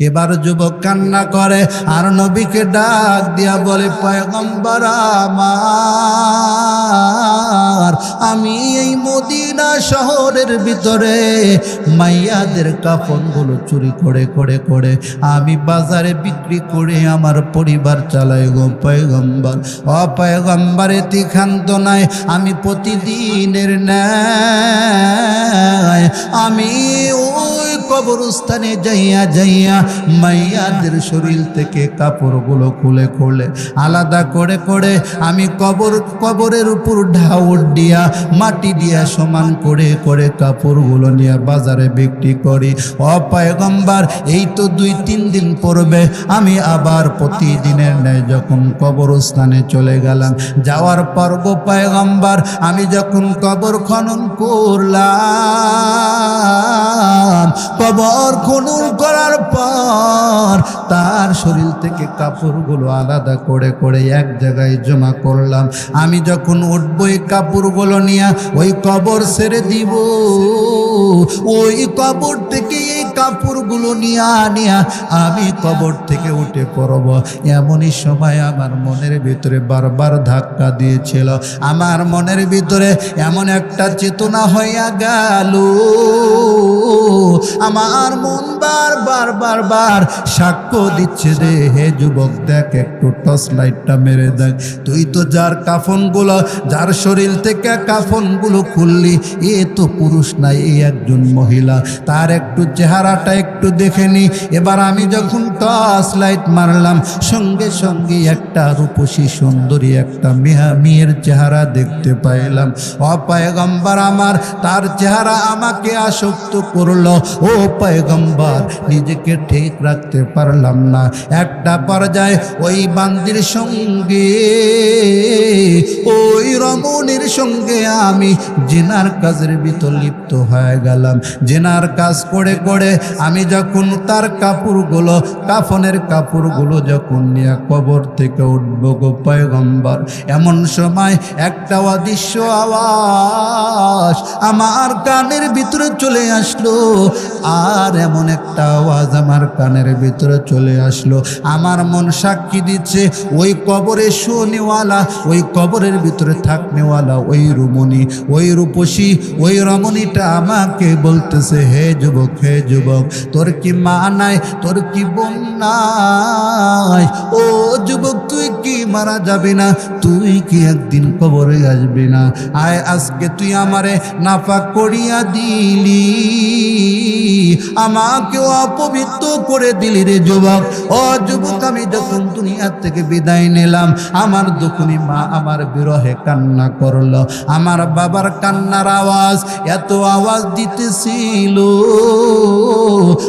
এবার যুবক কান্না করে আর নবীকে ডাক দিয়া বলে পয়গম্বর আমার। আমি এই মদিনা শহরের ভিতরে মাইয়াদের কাফনগুলো চুরি করে করে করে। আমি বাজারে বিক্রি করে আমার পরিবার চালাই গো পয়গম্বর। অপয়গম্বর এতিখান্ত নাই আমি প্রতিদিনের ন্যায়। আমি ওই কবরস্থানে যাইয়া যাইয়া মাইয়াদের শরীর থেকে কাপড়গুলো খুলে খুলে। আলাদা করে করে আমি কবর, কবরের উপর ঢাউট দিয়া, মাটি দিয়া সমান করে করে কাপড়গুলো নিয়ে বাজারে বিক্রি করি। অপায়গম্বার এই তো দুই তিন দিন পড়বে আমি আবার প্রতিদিনের ন্যায় যখন কবরস্থানে চলে গেলাম, যাওয়ার পর গো পায়গম্বার, আমি যখন কবর খনন করলাম কবর খনন করার পর তার শরীর থেকে কাপড়গুলো আলাদা করে করে এক জায়গায় জমা করলাম। আমি যখন উঠবো এই কাপড়গুলো নিয়ে ওই কবর ছেড়ে দিব। ওই কবর থেকে এই কাপড়গুলো নিয়ে আনিয়া আমি কবর থেকে উঠে পড়ব। এমনই সময় আমার মনের ভিতরে বারবার ধাক্কা দিয়েছিল। আমার মনের ভিতরে এমন একটা চেতনা হইয়া গেল। আমার মন বার বার বার বারবার সাক্ষ্য দিচ্ছে রে, হে যুবক, দেখ একটু টর্চ লাইটটা মেরে দেখ। তুই তো যার কাফনগুলো, যার শরীর থেকে কাফনগুলো খুললি, এ তো পুরুষ নাই এই একজন মহিলা। তার একটু চেহারাটা একটু দেখে নি। এবার আমি যখন টর্চ লাইট মারলাম, সঙ্গে সঙ্গে একটা রূপসী সুন্দরী একটা মেহা মেয়ের চেহারা দেখতে পাইলাম। অপায়গম্বার আমার, তার চেহারা আমাকে আসক্ত করল। ও পয়গম্বর, নিজেকে ঠিক রাখতে পারলাম না। একটা পর্যায়ে ওই বান্দির সঙ্গে, ওই রমণীর সঙ্গে আমি জেনার কাজের ভিতর লিপ্ত হয়ে গেলাম। জেনার কাজ করে করে আমি যখন তার কাপড়গুলো, কাফনের কাপড়গুলো যখন নিয়ে কবর থেকে উঠব গো পয়গম্বর, এমন সময় একটা অদৃশ্য আওয়াজ আমার কানের ভিতরে চলে আসলো। আর এমন একটা আওয়াজ আমার কানের ভিতরে চলে আসলো। আমার মন সাক্ষী দিচ্ছে, ওই কবরে শোনেওয়ালা, ওই কবরের ভিতরে থাকনেওয়ালা, ওই রুমনি ওই রূপসী, ওই রমণীটা আমাকে বলতেছে, হে যুবক হে যুবক, তোর কি মা নাই, তোর কি বোন নাই? ও যুবক, তুই কি মারা যাবে না? তুই কি একদিন কবরে আসবি না? আয়, আজকে তুই আমারে নাফাক করিয়া দিলি। আমাকে অপবিত্র করে দিলি রে যুবক। ও যুবক, আমি যখন দুনিয়ার থেকে বিদায় নিলাম, আমার দুখুনি মা আমার বিরহে কান্না করল। আমার বাবার কান্নার আওয়াজ এত আওয়াজ দিতেছিল।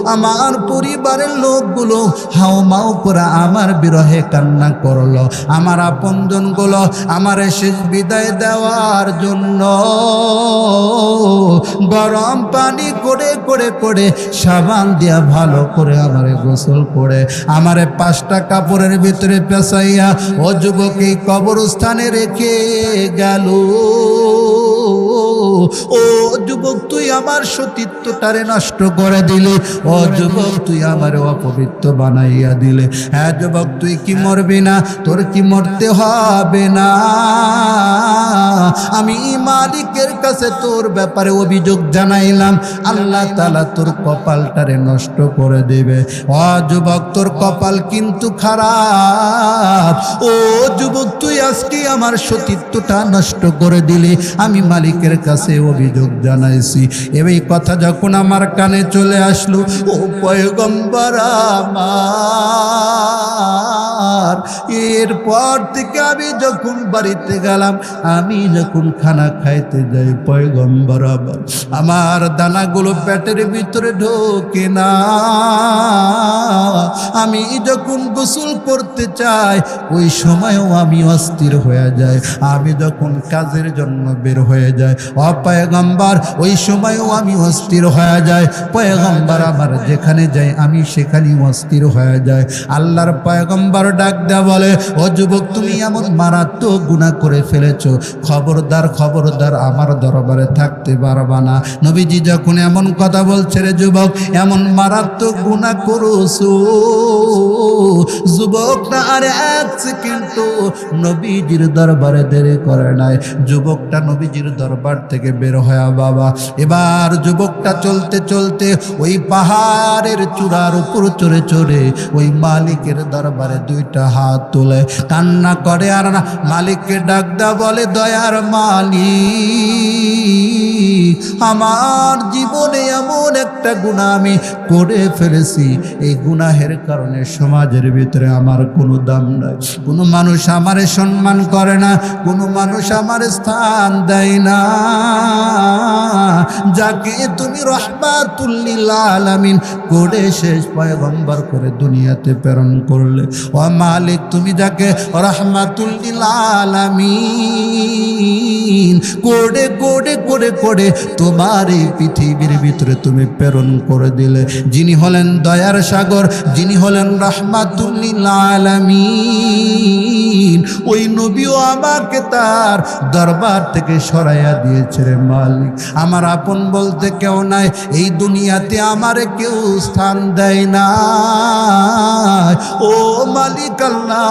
আমার পরিবারের লোকগুলো হাও মাও করে আমার বিরহে কান্না করল। আমার আপনজনগুলো আমার শেষ বিদায় দেওয়ার জন্য গরম পানি করে করে করে সাবান দিয়া ভালো করে আমারে গোসল করে। আমারে পাঁচটা কাপড়ের ভিতরে পেঁচাইয়া, ও যুবক কবরস্থানে রেখে গেল। ও যুবক, তুই আমার সতীত্বটারে নষ্ট করে দিলে। ও যুবক, তুই আমার অপবিত্র বানাইয়া দিলে। হ্যাঁ যুবক, তুই কি মরবি না? তোর কি মরতে হবে না? আমি মালিকের কাছে তোর ব্যাপারে অভিযোগ জানাইলাম। আল্লাহ তালা তোর কপালটারে নষ্ট করে দেবে। ও যুবক, তোর কপাল কিন্তু খারাপ। ও যুবক, তুই আজকে আমার সতীত্বটা নষ্ট করে দিলে। আমি মালিকের কাছে অভিযোগ জানাইছি। এই কথা যখন আমার কানে চলে আসলো ও পয়গম্বর আমার। এরপর থেকে আমি যখন বাড়িতে গেলাম, আমি যখন খানা খাইতে যাই, পয়গম্বর আমার আমার দানাগুলো পেটের ভিতরে ঢোকে না। আমি যখন গোসল করতে চাই, ওই সময়ও আমি অস্থির হয়ে যায় আমি যখন কাজের জন্য বের হয়ে যাই অপয়গম্বার ওই সময়ও আমি অস্থির হয়ে যায় পয়গম্বার আমার যেখানে যাই, আমি সেখানেই অস্থির হয়ে যায় আল্লাহর পয়গম্বর ডাক দেয়া বলে, ও যুবক, তুমি এমন মারাত্মক গুণা করে ফেলেছ। খবরদার খবরদার আমার দরবারে থাকতে পারবা না। নবীজি যখন এমন কথা বলছে রে যুবক, এমন মারাত্মক গুণা করছ যুবকটা আর এক সেকেন্ড নবীজির দরবারে দেরি করে নাই। যুবকটা নবীজির দরবার থেকে বের হয়ে, বাবা, এবার যুবকটা চলতে চলতে ওই পাহাড়ের চূড়ার উপর চড়ে চড়ে ওই মালিকের দরবারে দুইটা হাত তুলে কান্না করে আর না, মালিককে ডাকদা বলে, দয়ার মালিক, আমার জীবনে এমন একটা গুণা আমি করে ফেলেছি। এই গুনাহের কারণে সমাজের ভিতরে আমার কোনো দাম নাই। কোনো মানুষ আমার সম্মান করে না, কোনো মানুষ আমার স্থান দেয় না। যাকে তুমি রহমাতুল্লিল আলামিন করে শেষ পয়গম্বর করে দুনিয়াতে প্রেরণ করলে। ও মালিক, তুমি যাকে রহমাতুল্লিল আলামিন করে করে করে করে তোমার এই পৃথিবীর ভিতরে তুমি প্রেরণ করে দিলে। যিনি হলেন দয়ার সাগর, যিনি হলেন রহমাতুল্লিল আলামিন, ওই নবীও আমাকে তার দরবার থেকে সরাইয়া দিয়েছে রে মালিক। আমার আপন বলতে কেউ নাই, এই দুনিয়াতে আমারে কেউ স্থান দেয় না। ও মালিক আল্লাহ,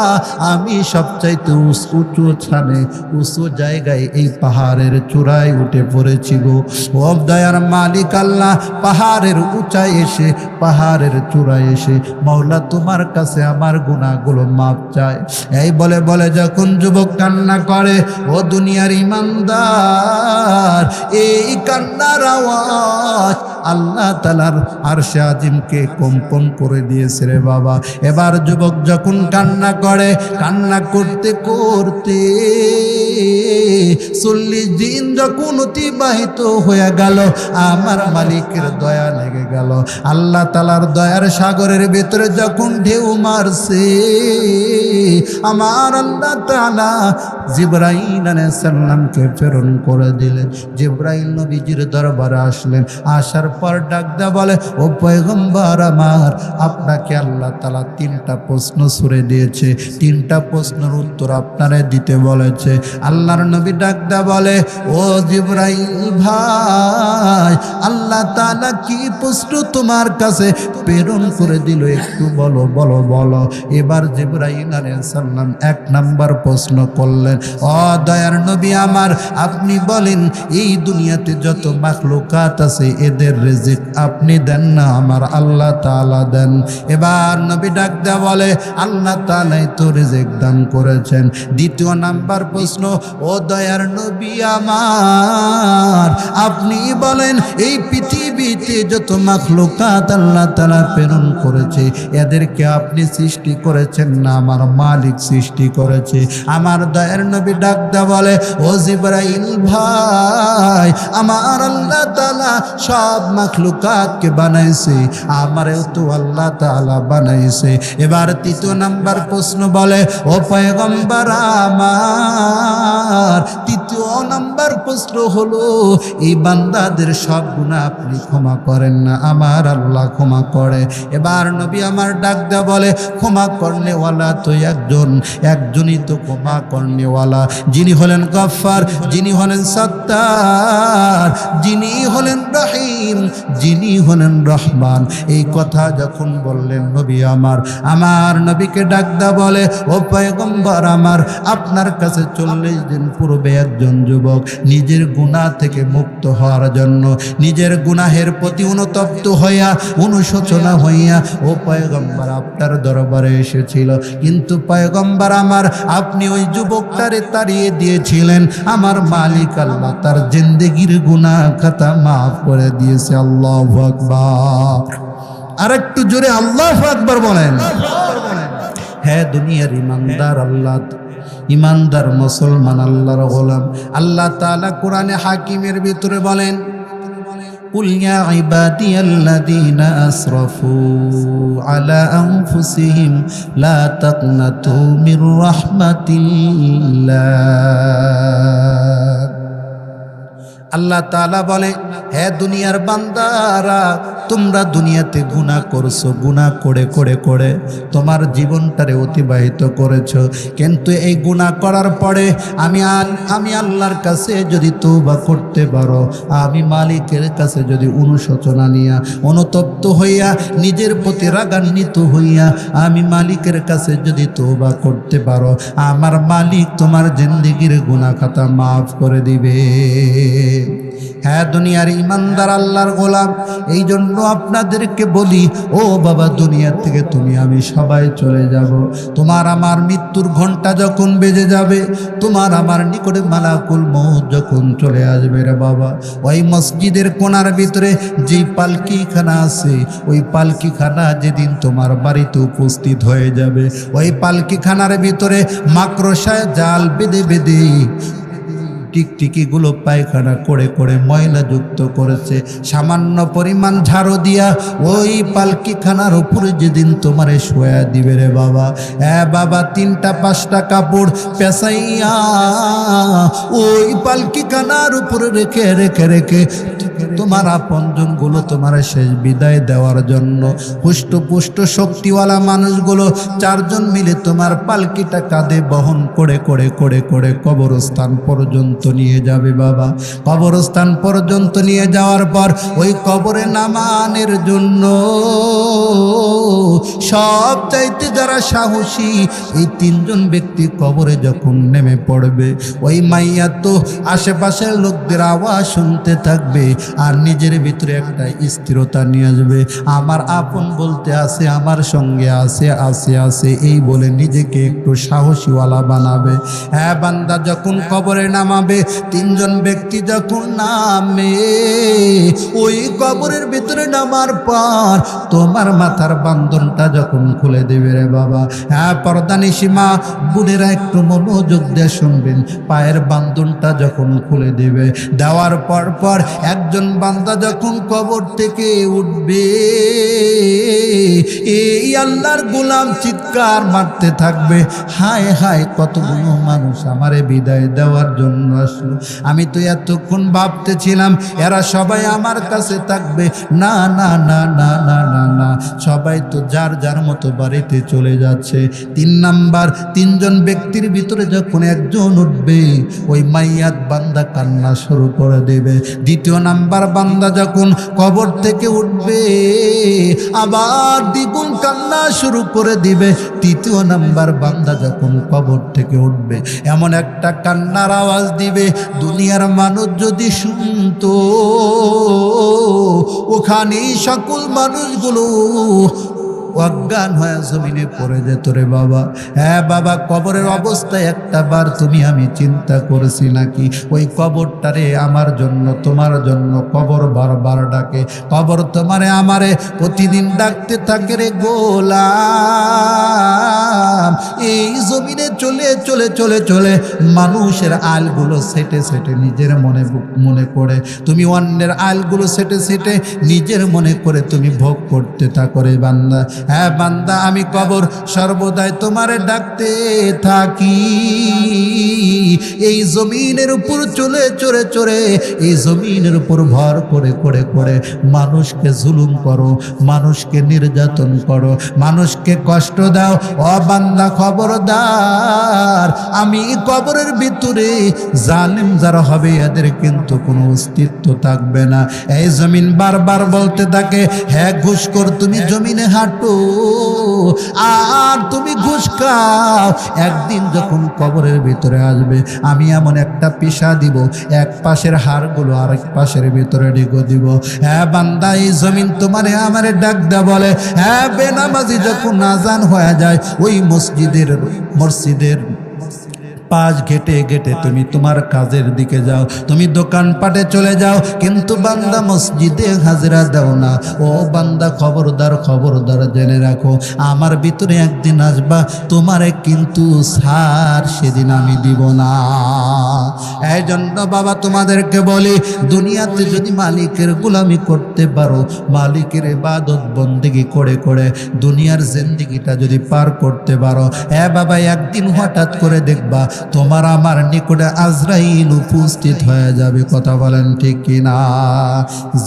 আমি সবচাইতে উঁচু স্থানে, উঁচু জায়গায় এই পাহাড়ের চূড়ায় উঠে পড়েছি গো। ও দয়ার মালিক আল্লাহ, পাহাড়ের উঁচায় এসে, পাহাড়ের চূড়ায় এসে মৌলা তোমার কাছে আমার গুণাগুলো মাপ চায়। এই বলে বলে যখন যুবক কান্না করে, ও দুনিয়ার ইমানদার, এই কান্নার আওয়াজ আল্লাহ তালার আরশে আজিমকে কম্পন করে দিয়েছে রে বাবা। এবার যুবক যখন কান্না করে, কান্না করতে করতে চল্লিশ দিন যখন অতিবাহিত হয়ে গেল, আমার মালিকের দয়া লেগে গেল। আল্লাহ তালার দয়ার সাগরের ভেতরে যখন ঢেউ মারছে, আমার আল্লাহ তালা জিব্রাইল সাল্লামকে প্রেরণ করে দিলেন। জিব্রাইল নবীজির দরবারে আসলেন। আসার পর ডাকদা বলে, ও পয়গম্বর আমার, আপনাকে আল্লাহ তালা তিনটা প্রশ্ন ছুড়ে দিয়েছে। তিনটা প্রশ্নের উত্তর আপনারে দিতে বলেছে। আল্লাহর নবী ডাকদা বলে, ও জিব্রাইল ভাই, আল্লাহ তালা কি প্রশ্ন তোমার কাছে প্রেরণ করে দিল? একটু বলো বলো বলো। এবার জিব্রাইল সালাম এক নাম্বার প্রশ্ন করলেন, ও দয়ার নবী আমার, আপনি বলেন, এই দুনিয়াতে যত মাখলুকাত আছে, এদের রেজিক আপনি দেন না, আমার আল্লাহ তাআলা দেন। এবার নবী দেয়া বলে, আল্লাহ তাআলাই তো দান করেছেন। দ্বিতীয় নাম্বার প্রশ্ন, ও দয়ার নবী আমার, আপনি বলেন এই পৃথিবীতে যত মাখলুকাত আল্লাহ তাআলা প্রেরণ করেছে, এদেরকে আপনি সৃষ্টি করেছেন না, আমার মালিক সৃষ্টি করেছে। আমার দয়ার নবী ডাকদা বলে, ও জিব্রাইল ভাই, আমার আল্লাহ তাআলা সব মাখলুকাতকে বানাইছে, আমারেও তো আল্লাহ তাআলা বানাইছে। এবার তৃতীয় নাম্বার প্রশ্ন বলে, ও পয়গম্বর আমার। তৃতীয় নাম্বার প্রশ্ন হলো, এই বান্দাদের সব গুণা আপনি ক্ষমা করেন না, আমার আল্লাহ ক্ষমা করে। এবার নবী আমার ডাক দেয়া বলে, ক্ষমা করনেওয়ালা তো একজন, একজনই তো ক্ষমা করনেওয়ালা। যিনি হলেন গফার যিনি হলেন সত্তার, যিনি হলেন রহিম, যিনি হলেন রহমান। এই কথা যখন বললেন নবী আমার আমার নবীকে ডাকদা বলে, ও পয়গম্বর আমার, আপনার কাছে চল্লিশ দিন পূর্বে একজন যুবক নিজের গুনাহ থেকে মুক্ত হওয়ার জন্য, নিজের গুনাহের প্রতি অনুতপ্ত হইয়া, অনুশোচনা হইয়া, ও পয়গম্বর আপনার দরবারে এসেছিল। কিন্তু পয়গম্বর আমার, আপনি ওই যুবকটারে তাড়িয়ে দিয়েছিলেন। আমার মালিক আল্লাহ তার জিন্দেগির গুনাহ খাতা মাফ করে দিয়েছে। আল্লাহ আকবার। আর একটু জোরে আল্লাহ আকবার বলেন হ্যাঁ দুনিয়ার ইমানদার আল্লাহ ইমানদার মুসলমান আল্লাহর গোলাম আল্লাহ তাআলা কোরআনে হাকিমের ভিতরে বলেন قل يا عبادي الذين أسرفوا على أنفسهم لا تقنطوا من رحمة الله আল্লাহ তাআলা বলে, হে দুনিয়ার বান্দারা, তোমরা দুনিয়াতে গুনাহ করছ, গুনাহ করে করে করে। তোমার জীবনটারে অতিবাহিত করেছ। কিন্তু এই গুনাহ করার পরে আমি আমি আল্লাহর কাছে যদি তৌবা করতে পারো, আমি মালিকের কাছে যদি অনুশোচনা নিয়া, অনুতপ্ত হইয়া, নিজের প্রতি রাগান্বিত হইয়া, আমি মালিকের কাছে যদি তৌবা করতে পারো, আমার মালিক তোমার জিন্দিগির গুনাহ খাতা মাফ করে দিবে। হ্যাঁ দুনিয়ার ইমানদার আল্লাহর গোলাম এই জন্য আপনাদেরকে বলি, ও বাবা, দুনিয়ার থেকে তুমি, আমি সবাই চলে যাব। তোমার আমার মৃত্যুর ঘণ্টা যখন বেজে যাবে, তোমার আমার নিকটে মালাকুল মৌত যখন চলে আসবে রে বাবা। ওই মসজিদের কোনার ভিতরে যে পালকিখানা আছে, ওই পালকিখানা যেদিন তোমার বাড়িতে উপস্থিত হয়ে যাবে। ওই পালকিখানার ভিতরে মাকড়সায় জাল বেঁধে বেঁধে টিকটিকিগুলো পায়খানা করে করে ময়লা যুক্ত করেছে। সামান্য পরিমাণ ঝাড়ু দিয়া ওই পালকিখানার উপরে যেদিন তোমারে শোয়া দিবে রে বাবা। হ্যাঁ বাবা, তিনটা পাঁচটা কাপড় পেঁচাইয়া ওই পালকিখানার উপরে রেখে রেখে রেখে তোমার আপনজনগুলো তোমার শেষ বিদায় দেওয়ার জন্য পুষ্ট শক্তিওয়ালা মানুষগুলো চারজন মিলে তোমার পালকিটা কাঁধে বহন করে করে করে করে কবরস্থান পর্যন্ত নিয়ে যাবে বাবা। কবরস্থান পর্যন্ত নিয়ে যাওয়ার পর ওই কবরে নামানের জন্য সব চাইতে যারা সাহসী, এই তিনজন ব্যক্তি কবরে যখন নেমে পড়বে, ওই মাইয়া তো আশেপাশের লোকদের আওয়াজ শুনতে থাকবে আর নিজের ভিতরে একটা স্থিরতা নিয়ে আসবে। আমার আপন বলতে আছে, আমার সঙ্গে আছে আছে আছে, এই বলে নিজেকে একটু সাহসীওয়ালা বানাবে। হ্যাঁ বান্দা, যখন কবরে নামাবে তিনজন ব্যক্তি যখন নামে, ওই কবরের ভিতরে নামার পর তোমার মাথার বান্ধনটা যখন খুলে দেবে রে বাবা। হ্যাঁ পর্দানি সীমা বুড়েরা একটু মনোযোগ দিয়ে শুনবেন। পায়ের বান্ধনটা যখন খুলে দেবে, দেওয়ার পর পর একজন বান্দা যখন কবর থেকে উঠবে, এই আল্লাহর গোলাম চিৎকার মারতে থাকবে। হায় হায়, কতগুলো মানুষ আমারে বিদায় দেওয়ার জন্য আসলো আমি তো এতক্ষণ ভাবতেছিলাম, এরা সবাই আমার কাছে থাকবে। না না না না না না না, সবাই তো যার যার মতো বাড়িতে চলে যাচ্ছে। তিন নাম্বার, তিনজন ব্যক্তির ভিতরে যখন একজন উঠবে, ওই মাইয়াত বান্দা কান্না শুরু করে দেবে। দ্বিতীয় নাম্বার বান্দা যখন কবর থেকে উঠবে, আবার দ্বিগুণ কান্না শুরু করে দিবে, তৃতীয় নাম্বার বান্দা যখন কবর থেকে উঠবে, এমন একটা কান্নার আওয়াজ দিবে, দুনিয়ার মানুষ যদি শুনত ওখানে সকল মানুষগুলো অজ্ঞান হয়ে জমিনে পড়ে যেত রে বাবা। হ্যাঁ বাবা, কবরের অবস্থায় একটা বার তুমি আমি চিন্তা করেছি নাকি? ওই কবরটারে আমার জন্য, তোমার জন্য কবর বারবার ডাকে। কবর তোমারে আমারে প্রতিদিন ডাকতে থাকে রে গোলাম। এই জমিনে চলে চলে চলে চলে মানুষের আলগুলো সেটে সেটে নিজের মনে মনে করে। তুমি অন্যের আলগুলো সেটে সেটে নিজের মনে করে তুমি ভোগ করতে থাকো রে বান্দা। হ্যাঁ বান্দা আমি কবর সর্বদাই তোমারে ডাকতে থাকি। এই জমিনের উপর চলে চড়ে চড়ে এই জমিনের উপর ভর করে করে করে মানুষকে জুলুম করো মানুষকে নির্যাতন করো মানুষকে কষ্ট দাও। অবান্দা খবরদার আমি কবরের ভিতরে জালিম যারা হবে এদের কিন্তু কোনো অস্তিত্ব থাকবে না। এই জমিন বারবার বলতে থাকে হ্যাঁ ঘুষখোর তুমি জমিনে হাঁটো আর তুমি ঘুষ খাও। একদিন যখন কবরের ভিতরে আসবে, আমি এমন একটা পেশা দিব, এক পাশের হাড়গুলো এক পাশের ভিতরে ঢেকে দিব। হ্যাঁ বান্দা, এই জমিন তোমারে আমারে ডাক দা বলে। হ্যাঁ বেনামাজি, যখন আজান হয়ে যায়, ওই মসজিদের মসজিদের পাশ ঘেটে ঘেটে তুমি তোমার কাজের দিকে যাও, তুমি দোকানপাটে চলে যাও, কিন্তু বান্দা মসজিদে হাজিরা দাও না। ও বান্দা, খবরদার খবরদার জেনে রাখো, আমার ভিতরে একদিন আসবা, তোমারে কিন্তু সার সেদিন আমি দিব না। এই জন্য বাবা, তোমাদেরকে বলি, দুনিয়াতে যদি মালিকের গোলামি করতে পারো, মালিকের ইবাদত বন্দিগি করে করে দুনিয়ার জিন্দিগিটা যদি পার করতে পারো হ্যাঁ বাবা, একদিন হঠাৎ করে দেখবা তোমার আমার নিকটে আজরাইল উপস্থিত হয়ে যাবে, কথা বলেন ঠিক কিনা?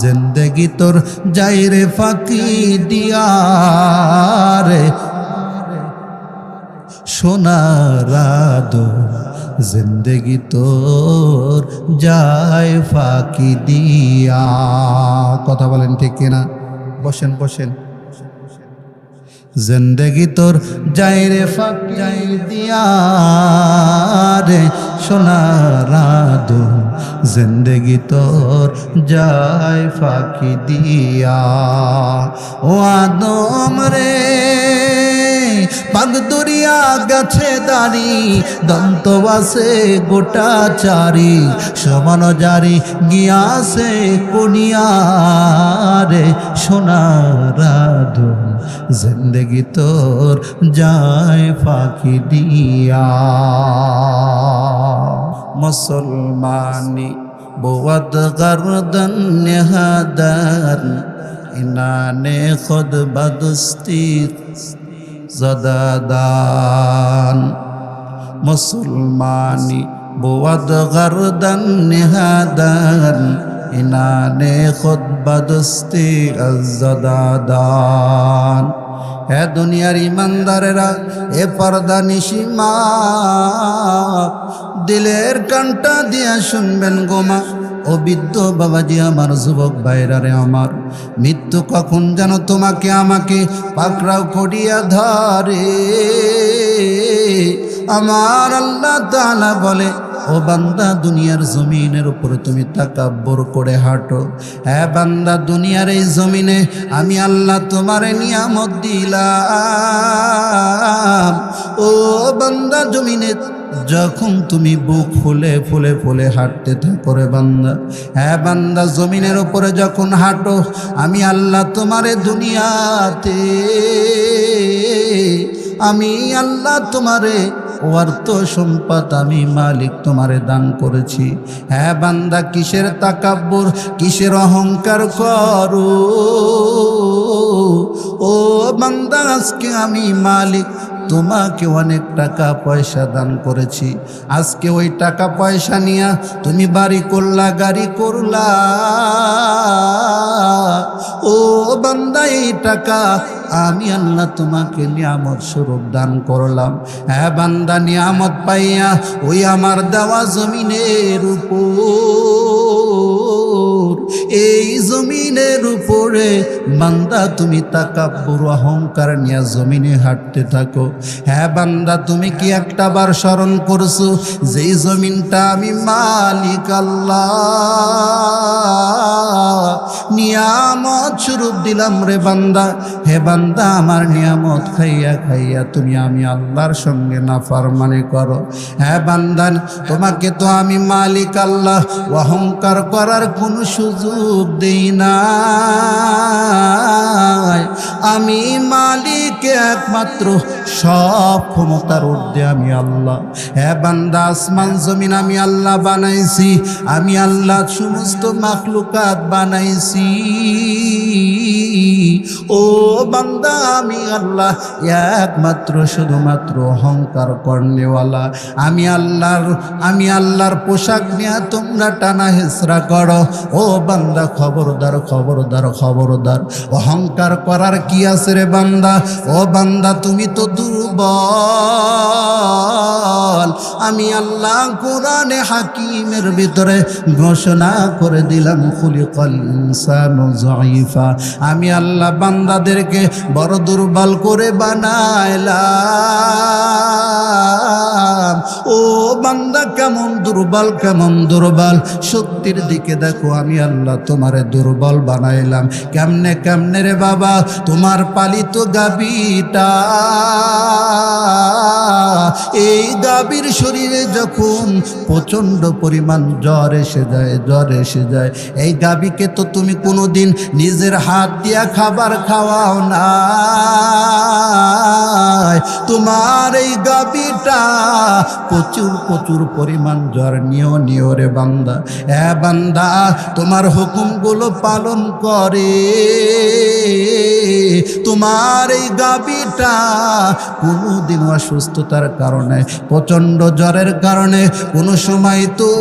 জিন্দেগি তোর যাই রে ফাঁকি দিয়া রে। সোনারাদো জিন্দগি তোর যায় ফাঁকি দিয়া। কথা বলেন ঠিক কিনা? বসেন বসেন। জিন্দগি তোর, যাই রে ফাঁক, যাই দিয়া রে সোনারাদো জিন্দগি তোর, যাই ফাঁকি দিয়া। ও আদম রে পাগদরিয়া গাছে দাঁড়ি দন্ত বাসে গোটা চারি সমান জারি গিয়াছে কুনিয়ারে সোনারাধু জিন্দগি তোর যায় ফাঁকি দিয়া মুসলমানি بود گردن نهادن اینانه خود بدستی زدادان مسلمانی بود غردن نهادن انان خود بدستی از زدادان হে দুনিয়ার ইমানদারেরা এ পর্দা নিশিমা দিলের কানটা দিয়া শুনবেন গোমা ও বৃদ্ধ বাবাজি, আমার যুবক বাইরারে আমার। মৃত্যু কখন যেন তোমাকে আমাকে পাকড়াও করিয়া ধরে? আমার আল্লাহ তাআলা বলে, ও বান্দা, দুনিয়ার জমিনের উপরে তুমি তাকাব্বর করে হাঁটো। হ্যাঁ বান্দা, দুনিয়ার এই জমিনে আমি আল্লাহ তোমারে নিয়ামত দিলাম। ও বান্দা, জমিনে যখন তুমি বুক ফুলে ফুলে ফুলে হাঁটতে থাকো রে বান্দা হ্যাঁ বান্দা, জমিনের উপরে যখন হাঁটো, আমি আল্লাহ তোমারে দুনিয়াতে, আমি আল্লাহ তোমারে অর্থ সম্পদ, আমি মালিক তোমারে দান করেছি। হ্যাঁ বান্দা, কিসের তাকাব্বর, কিসের অহংকার করো? ও বান্দা, আজকে আমি মালিক তোমাকে অনেক টাকা পয়সা দান করেছি। আজকে ওই টাকা পয়সা নিয়ে তুমি বাড়ি করলা, গাড়ি করলা। ও বান্দা টাকা আমি আল্লাহ তোমাকে নিয়ামত স্বরূপ দান করলাম। হ্যাঁ বান্দা, নিয়ামত পাইয়া ওই আমার দেওয়া জমিনের উপর, এই জমিনের উপরে বান্দা, তুমি তাকাব্বুর অহংকার নিয়ে জমিনে হাঁটতে থাকো। হ্যাঁ বান্দা, তুমি কি একটা বার স্মরণ করছ, যেই জমিনটা আমি মালিক আল্লাহ নিয়ামত স্বরূপ দিলাম রে বান্দা। হে বান্দা, আমার নিয়ামত খাইয়া খাইয়া তুমি আমি আল্লাহর সঙ্গে না ফারমানি করো। হ্যাঁ বান্দা, তোমাকে তো আমি মালিক আল্লাহ, অহংকার করার কোনো সুযোগ দেই না আমি মালিক একমাত্র, সব ক্ষমতার ঊর্ধ্বে আমি আল্লাহ। হ্যাঁ বান্দা, আসমান, জমিন আমি আল্লাহ বানাইছি, আমি আল্লাহ সমস্ত মাখলুকাত বানাইছি। ও বান্দা, আমি আল্লাহ একমাত্র, শুধুমাত্র অহংকার কর্নেওয়ালা। আমি আল্লাহর আমি আল্লাহর পোশাক নিয়ে তোমরা টানা হেসরা করো। ও বান্দা, খবরদার খবরদার খবরদার। অহংকার করার কি আছে রে বান্দা। ও বান্দা, তুমি তো দুর্বল। আমি আল্লাহ কোরআনে হাকিমের ভিতরে ঘোষণা করে দিলাম, খুলিকল ইনসানু যায়িফা আমি আল্লাহ বান্দাদেরকে বড় দুর্বল করে বানাইলাম। ও বান্দা কেমন দুর্বল কেমন দুর্বল? সত্যির দিকে দেখো, আমি আল্লাহ তোমারে দুর্বল বানাইলাম। কেমনে কেমনে রে বাবা? তোমার পালিত গাবিটা এই গাভীর শরীরে যখন প্রচণ্ড পরিমাণ জ্বর এসে যায়, জ্বর এসে যায়, এই গাভীকে তো তুমি কোনোদিন নিজের হাত দিয়া খাবার খাওয়াও না তোমার এই গাভীটা প্রচুর প্রচুর পরিমাণ জ্বর, নিও নিও রে বান্দা। এ বান্দা, তোমার হুকুমগুলো পালন করে। তোমার এই গাবিটা কোনোদিন অসুস্থতার কারণে, প্রচণ্ড জ্বরের কারণে কোনো সময় তো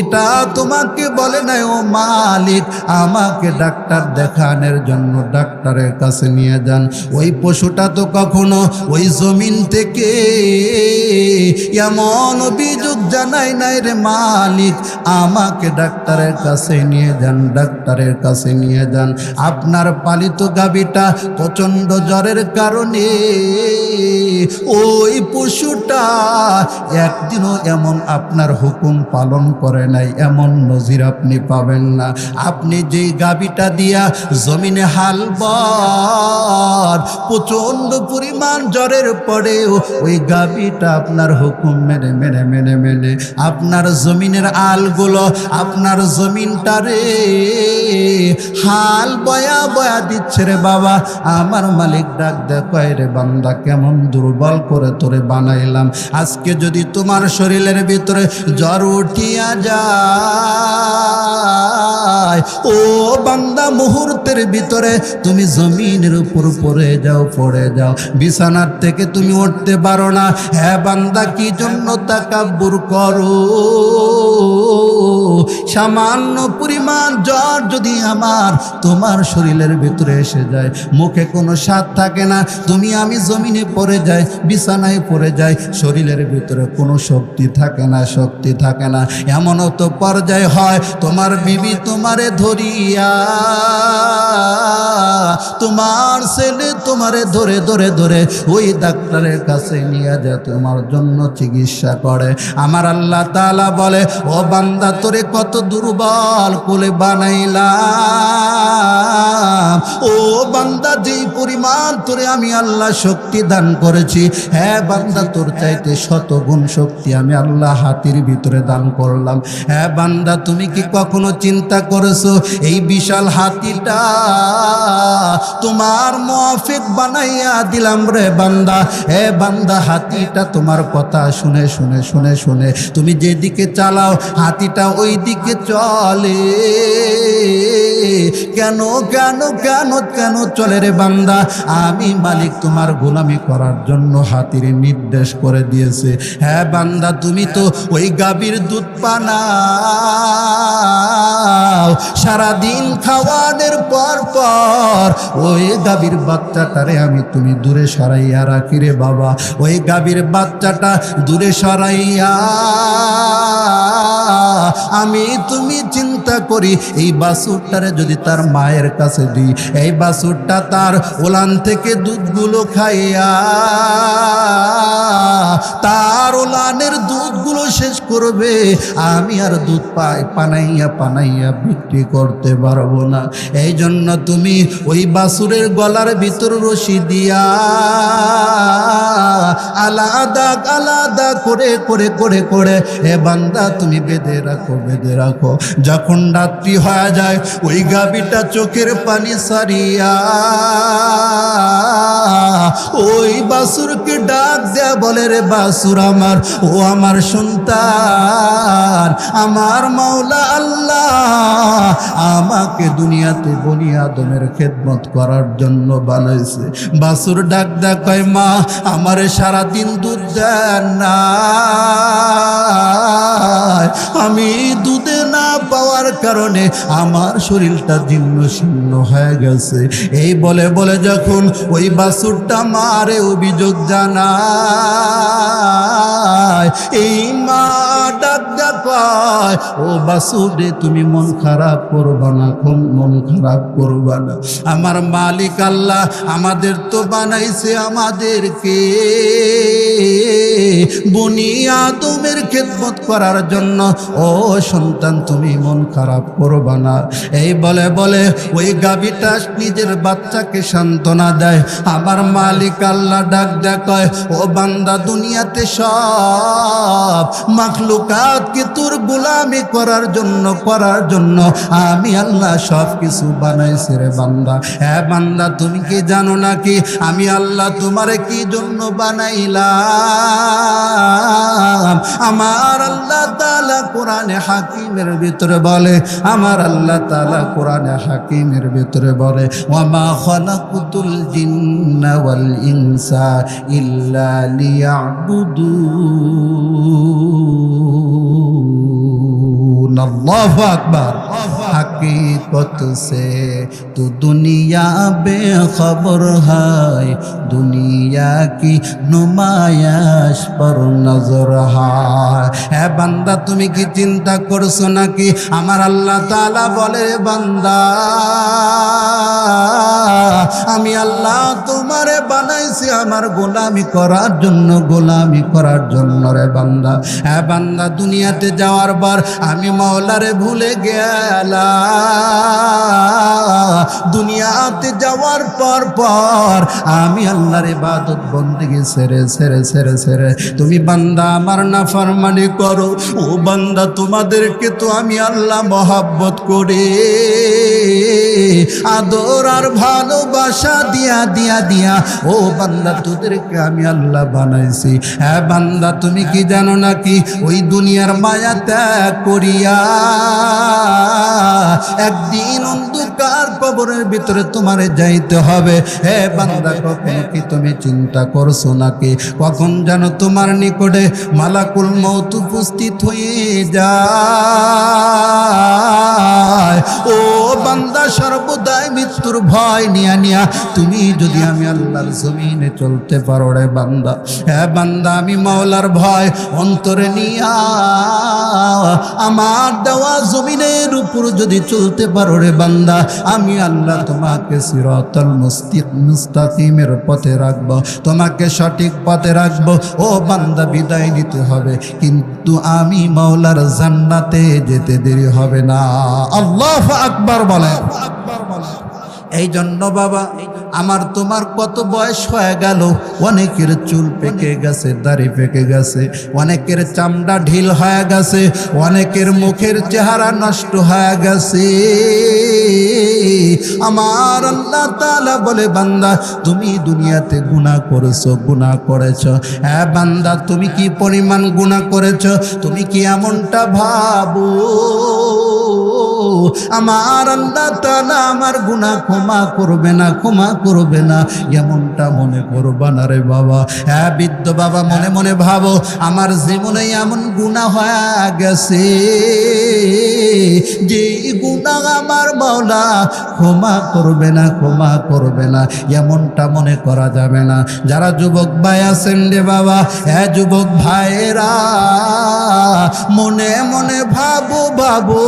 এটা তোমাকে বলে নাই, ও মালিক, আমাকে ডাক্তার দেখানোর জন্য ডাক্তারের কাছে নিয়ে যান। ওই পশুটা তো কখনো ওই জমিন থেকে এমন অভিযোগ জানাই নাই রে মালিক, আমাকে ডাক্তারের কাছে নিয়ে যান, ডাক্তারের কাছে নিয়ে যান। আপনার পালিত গাবিটা প্রচণ্ড জ্বরের কারণে ওই পশুটা একদিনও এমন আপনার হুকুম পালন করে নাই, এমন নজির আপনি পাবেন না। আপনি যেই গাবিটা দিয়া জমিনে হাল বর প্রচণ্ড পরিমাণ জ্বরের পরেও ওই গাবিটা আপনার হুকুম মেনে মেনে মেনে মেনে। আপনার জমিনের আলগুলো, আপনার জমিনটারে হাল বয়া বয়া দিচ্ছে রে বাবা। আমার মালিক ডাক দেখায় রে বান্দা, কেমন দুর্বল করে তোরে বানাইলাম। আজকে যদি তোমার শরীরের ভিতরে জ্বর উঠিয়া যায় ও বান্দা, মুহূর্তের ভিতরে তুমি জমিনের উপর পড়ে যাও পড়ে যাও। বিছানার থেকে তুমি উঠতে পারো না। হ্যাঁ বান্দা, কি জন্য তাকাব্বুর করো? সামান্য পরিমাণ জ্বর যদি আমার তোমার শরীরের ভিতরে এসে যায়, মুখে কোনো স্বাদ থাকে না, তুমি আমি জমিনে পড়ে যাই, বিছানায় পড়ে যাই, শরীরের ভিতরে কোনো শক্তি থাকে না, শক্তি থাকে না। এমনও তো পর্যায় হয়, তোমার বিবি তোমারে ধরিয়া তোমার ছেলে তোমারে ধরে ধরে ধরে ওই ডাক্তারের কাছে নিয়ে যায়, তোমার জন্য চিকিৎসা করে। আমার আল্লাহ তাআলা বলে, ও বান্দা, তোরে কত দুর্বল কোলে বানাইলাম। ও বান্দা, যেই পরিমাণ তোরে আমি আল্লাহ শক্তি দান করেছি হ্যাঁ বান্দা, তোর চাইতে শত গুণ শক্তি আমি আল্লাহ হাতির ভিতরে দান করলাম। হ্যাঁ বান্দা, তুমি কি কখনো চিন্তা করেছ, এই বিশাল হাতিটা তোমার মফিক বানাইয়া দিলাম রে বান্দা। হে বান্দা, হাতিটা তোমার কথা শুনে শুনে শুনে শুনে। তুমি যেদিকে চালাও, হাতিটা ওই দিকে চলে। কেন কেন কেন কেন চলে রে বান্দা? আমি মালিক তোমার গোলামি করার জন্য হাতির নির্দেশ করে দিয়েছে। হ্যাঁ বান্দা, তুমি তো ওই গাভীর দুধ পানাও সারাদিন খাওয়ানোর পর পর ওই গাভীর বাচ্চাটারে আমি তুমি দূরে সরাইয়া রাখি রে বাবা। ওই গাভীর বাচ্চাটা দূরে সরাইয়া আমি তুমি চিন্তা করি, এই বাসুরটারে যদি তার মায়ের কাছে দিই, এই বাসুরটা তার ওলান থেকে দুধগুলো খাইয়া, তার ওলানের দুধগুলো শেষ করবে, আমি আর দুধ পাই, পানাইয়া পানাইয়া বিক্রি করতে পারব না। এই জন্য তুমি ওই বাসুরের গলার ভিতর রশি দিয়া, আলাদা আলাদা করে করে করে করে, এ বান্দা তুমি বেঁধে রাখো। বেঁধে রাখো। যখন রাত্রি হয়ে যায়, ওই গাবিটা চোখের পানি সারিয়া, ওই বাসুরকে ডাক দেয়া বলে, রে বাসুর আমার, ও আমার সন্তান, আমার মাওলা আল্লাহ, আমাকে দুনিয়াতে বনি আদমের খেদমত করার জন্য বানাইছে। বাসুর ডাক দেয়া কয়, মা, আমারে সারাদিন দুধ দেন না। আমি দুধে না পাওয়ার কারণে আমার শরীরটা জীর্ণ শীর্ণ হয়ে গেছে। এই বলে বলে যখন ওই বাসুরটা মারে অভিযোগ জানা এই মা ডাক ডাক কয়, ও বাসুরে তুমি মন খারাপ করবা না খুব মন খারাপ করবা না। আমার মালিক আল্লাহ আমাদের তো বানাইছে আমাদেরকে। বুনিয়া তুমের খেদমত করার জন্য ও সন্তান তুমি মন খারাপ করবা না। এই বলে বলে ওই গাবিটা নিজের বাচ্চাকে সান্ত্বনা দেয়। আমার মালিক আল্লাহ ডাক ডাকয় ও বান্দা দুনিয়াতে সব মাখলুকাতকে তোর গোলামি করার জন্য করার জন্য? আমি আল্লাহ সব কিছু বানাইছি রে বান্দা। হ্যাঁ বান্দা, তুমি কি জানো নাকি? আমি আল্লাহ তোমারে কি জন্য বানাইলাম? আমার আল্লাহ তাআলা কোরআনে হাকিমের ভিতরে বলে, আমার আল্লাহ তাআলা কোরআনে হাকিমের ভিতরে বলে, ওয়ামা খালাকুতুল জিন্না ওয়াল ইনসা ইল্লা বলুন আল্লাহ আকবার। হাকিকত সে তো দুনিয়া বে খবর হয়, দুনিয়া কি নুমায়াস পর নজর হয়। হে বান্দা, তুমি কি চিন্তা করছ নাকি? আমার আল্লাহ তালা বলে, বান্দা, আমি আল্লাহ তো বানাইছি আমার গোলামি করার জন্য, গোলামি করার জন্য রে বান্দা। হ্যাঁ বান্দা, দুনিয়াতে যাওয়ার পর আমি মাওলারে ভুলে গেলাম। দুনিয়াতে যাওয়ার পর পর আমি আল্লাহর ইবাদত বন্দেগি সেরে সেরে সেরে সেরে। তুমি বান্দা, আমার না ফরমানি করো। ও বান্দা, তোমাদেরকে তো আমি আল্লাহ মহাব্বত করে। আদর আর ভালোবাসা দিয়া দিয়া দিয়া। ও বান্দা, তোদেরকে আমি আল্লাহ বানাইছি। হ্যাঁ বান্দা, তুমি কি জানো নাকি? ওই দুনিয়ার মায়া ত্যাগ করিয়া একদিন অন্ধকার কবরের ভিতরে তোমারে যাইতে হবে। হে বান্দা, কখন কি তুমি চিন্তা করছ নাকি? কখন যেন তোমার নিকটে মালাকুল মৌত উপস্থিত হয়ে যায় ও বান্দা, সর্বদাই মৃত্যুর ভয় নিয়া নিয়া। তুমি যদি আমি আল্লাহর জমিনে চলতে পারো রে বান্দা হ্যাঁ বান্দা, আমি মাওলার ভয় অন্তরে নিয়া। আমার দেওয়া জমিনের উপর যদি চলতে পারো রে বান্দা, আমি আল্লাহ তোমাকে সিরতল মুস্তিক, মুস্তাকিমের পথে রাখব, তোমাকে সঠিক পথে রাখব। ও বান্দা, বিদায় নিতে হবে, কিন্তু আমি মাওলার জান্নাতে যেতে দেরি হবে না। আল্লাহ আকবার বলেন এই জন্য বাবা, আমার তোমার কত বয়স হয়ে গেল। অনেকের চুল পেকে গেছে, দাড়ি পেকে গেছে, অনেকের চামড়া ঢিল হয়ে গেছে, অনেকের মুখের চেহারা নষ্ট হয়ে গেছে। আমার আল্লাহ তাআলা বলে, বান্দা, তুমি দুনিয়াতে গুনাহ করেছ গুনাহ করেছ। হ্যাঁ বান্দা, তুমি কি পরিমাণ গুনাহ করেছ? তুমি কি এমনটা ভাবো? আমার আল্লাহ তাআলা আমার গুনাহ ক্ষমা করবে না, ক্ষমা করবে না। এমনটা মনে করবা না রে বাবা। হ্যাঁ বৃদ্ধ বাবা, মনে মনে ভাবো, আমার জীবনে এমন গুনাহ হয়ে গেছে যে গুনাহ আমার মাওলা ক্ষমা করবে না, ক্ষমা করবে না। এমনটা মনে করা যাবে না। যারা যুবক ভাই আছেন রে বাবা হ্যাঁ যুবক ভাইরা মনে মনে ভাবো ভাবো,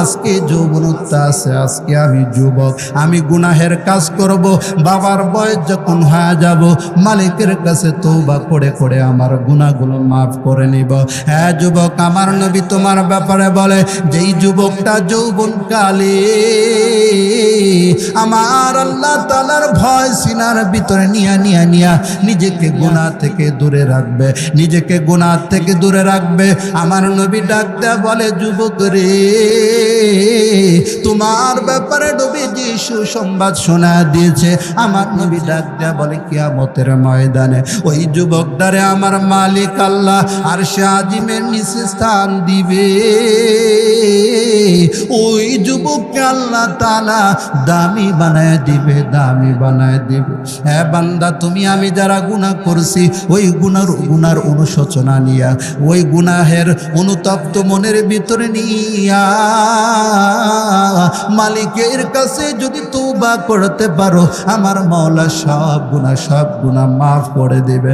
আজকে যৌবনতা আছে আজকে আমি যুবক, আমি গুনাহের কাজ করব, বাবার বয়স যখন হয়ে যাব, মালিকের কাছে তৌবা করে করে আমার গুনাহগুলো মাফ করে নিব। হ্যাঁ যুবক, আমার নবী তোমার ব্যাপারে বলে, যেই যুবকটা যৌবন কালে আমার আল্লাহ তালার ভয় সিনার ভিতরে নিয়া নিয়া নিয়া নিজেকে গুণা থেকে দূরে রাখবে, নিজেকে গুণা থেকে দূরে রাখবে। আমার নবী ডাক বলে, যুবক রে, তোমার ব্যাপারে নবী যে সুসংবাদ শোনা দিয়েছে। আমার নবী ডাক দেয়া বলে, কিয়ামতের ময়দানে ওই যুবকটারে আমার মালিক আল্লাহ আর সে নিচে স্থান দিবে। ওই যুবককে আল্লাহ তালা দামি বানায় দিবে, দামি বানায় দিবে। হ্যাঁ বান্দা, তুমি, আমি যারা গুনাহ করছি, ওই গুনার গুনার অনুশোচনা নিয়া, ওই গুনাহের অনুতপ্ত মনের ভিতরে নিয়া, মালিকের কাছে যদি তৌবা করতে পারো আমার মৌলা সব গুণা সব গুণা মাফ করে দেবে।